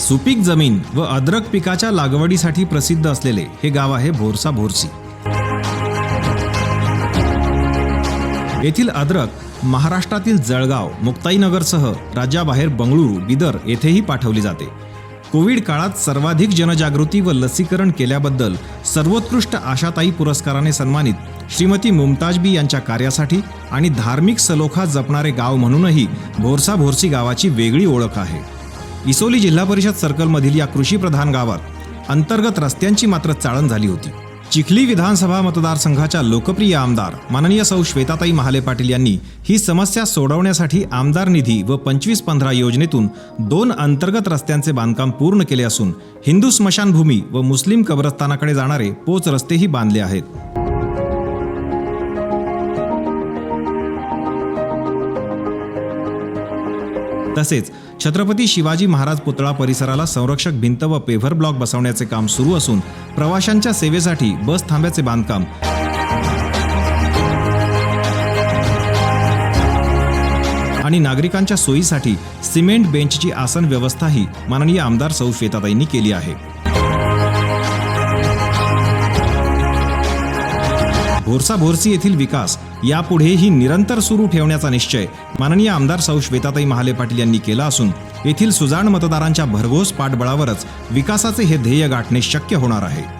सुपीक जमीन व अद्रक पिकाच्या लागवडीसाठी प्रसिद्ध असलेले हे गाव आहे भोरसा भोरसी. येथील अद्रक महाराष्ट्रातील जळगाव मुक्ताईनगरसह राज्याबाहेर बंगळुरू बिदर येथेही पाठवली जाते. कोविड काळात सर्वाधिक जनजागृती व लसीकरण केल्याबद्दल सर्वोत्कृष्ट आशाताई पुरस्काराने सन्मानित श्रीमती मुमताजबी यांच्या कार्यासाठी आणि धार्मिक सलोखा जपणारे गाव म्हणूनही भोरसा भोरसी गावाची वेगळी ओळख आहे. इसोली जिल्हा परिषद सर्कलमधील या कृषीप्रधान गावात अंतर्गत रस्त्यांची मात्र चाळण झाली होती. चिखली विधानसभा मतदारसंघाच्या लोकप्रिय आमदार माननीय सौ श्वेताताई महाले पाटील यांनी ही समस्या सोडवण्यासाठी आमदार निधी व पंचवीस पंधरा योजनेतून दोन अंतर्गत रस्त्यांचे बांधकाम पूर्ण केले असून हिंदू स्मशानभूमी व मुस्लिम कब्रस्तानाकडे जाणारे पोच रस्तेही बांधले आहेत. तसेच छत्रपती शिवाजी महाराज पुतळा परिसराला संरक्षक भिंत व पेव्हर ब्लॉक बसवण्याचे काम सुरू असून प्रवाशांच्या सेवेसाठी बस थांब्याचे बांधकाम. आणि नागरिकांच्या सोयीसाठी सिमेंट बेंचची आसन व्यवस्थाही माननीय आमदार सौ श्वेताताईंनी केली आहे. भोरसा भोरसी येथील विकास यापुढेही निरंतर सुरू ठेवण्याचा निश्चय माननीय आमदार सौ. श्वेताताई महाले पाटील यांनी केला असून येथील सुजाण मतदारांच्या भरघोस पाठबळावरच विकासाचे हे ध्येय गाठणे शक्य होणार आहे.